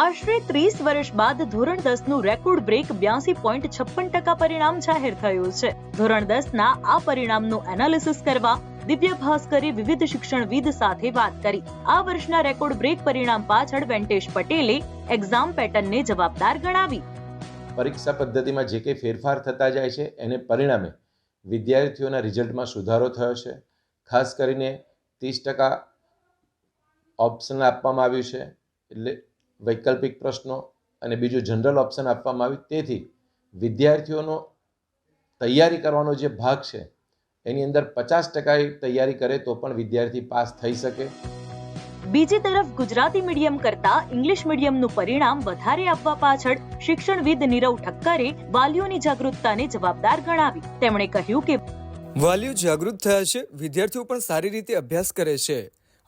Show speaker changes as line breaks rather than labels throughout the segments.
આશરે ત્રીસ વર્ષ બાદ ધોરણ દસનું રેકોર્ડ બ્રેક બ્યાસી પોઈન્ટ છપ્પન ટકા પરિણામ જાહેર થયું છે. ધોરણ દસ ના આ પરિણામનું એનાલિસિસ કરવા દિવ્ય ભાસ્કરે વિવિધ શિક્ષણવિદ સાથે વાત કરી. આ વર્ષના રેકોર્ડ બ્રેક પરિણામ પાછળ વેંટેશ પટેલે એક્ઝામ પેટર્નને જવાબદાર ગણાવી.
પરીક્ષા પદ્ધતિમાં જે કંઈ ફેરફાર થતા જાય છે, એને પરિણામે વિદ્યાર્થીઓના રિઝલ્ટમાં સુધારો થયો છે. ખાસ કરીને ત્રીસ ટકા ઓપ્શન આપવામાં આવ્યું છે. એટલે વૈકલ્પિક પ્રશ્નો અને બીજું જનરલ ઓપ્શન આપવામાં આવ્યું. તેથી વિદ્યાર્થીઓનો તૈયારી કરવાનો જે ભાગ છે એની અંદર પચાસ ટકા તૈયારી કરે તો પણ વિદ્યાર્થી પાસ થઈ શકે.
બીજી તરફ ગુજરાતી મીડિયમ કરતા ઇંગ્લિશ મીડિયમનું પરિણામ વધારે આપવા પાછળ શિક્ષણવિદ નીરવ ઠક્કરે વાલીઓની જાગૃતતાને જવાબદાર ગણાવી. તેમણે કહ્યું કે
વાલીઓ જાગૃત થયા છે વિદ્યાર્થીઓ પણ સારી રીતે અભ્યાસ કરે છે.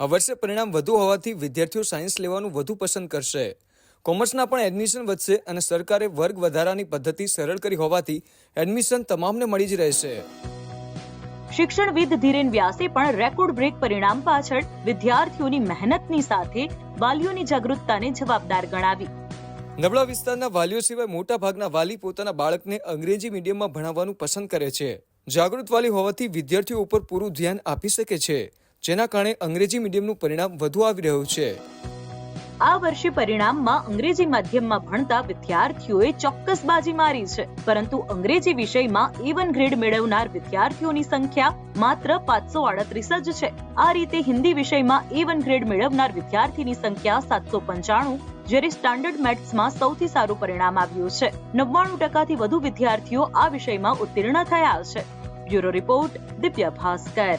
આ વર્ષે પરિણામ વધુ હોવાથી વિદ્યાર્થીઓ સાયન્સ લેવાનું વધુ પસંદ કરશે. કોમર્સના પણ એડમિશન વધશે અને સરકારે વર્ગ વધારાની પદ્ધતિ સરળ કરી હોવાથી એડમિશન તમામને મળી જ રહેશે.
શિક્ષણવિદ ધીરેન વ્યાસે પણ રેકોર્ડ બ્રેક પરિણામ પાછળ વિદ્યાર્થીઓની મહેનતની સાથે વાલીઓની જાગૃતતાને જવાબદાર ગણાવી.
નબળા વિસ્તારના વાલીઓ સિવાય મોટા ભાગના વાલી પોતાના બાળકને અંગ્રેજી મીડિયમમાં ભણાવવાનું પસંદ કરે છે. જાગૃત વાલી હોવાથી વિદ્યાર્થીઓ ઉપર પૂરું ધ્યાન આપી શકે છે. જેના કારણે અંગ્રેજી મીડિયમનું પરિણામ વધુ આવી રહ્યું છે.
આ વર્ષે પરિણામમાં અંગ્રેજી માધ્યમમાં ભણતા વિદ્યાર્થીઓએ ચોક્કસ બાજી મારી છે. પરંતુ અંગ્રેજી વિષયમાં એ વન ગ્રેડ મેળવનાર વિદ્યાર્થીઓની સંખ્યા માત્ર પાંચસો આડત્રીસ જ છે. આ રીતે હિન્દી વિષયમાં એ વન ગ્રેડ મેળવનાર વિદ્યાર્થીની સંખ્યા સાતસો પંચાણું, જ્યારે સ્ટાન્ડર્ડ મેથ્સમાં સૌથી સારું પરિણામ આવ્યું છે. નવ્વાણું ટકાથી વધુ વિદ્યાર્થીઓ આ વિષયમાં ઉત્તીર્ણ થયા છે. Bureau report Divya Bhaskar.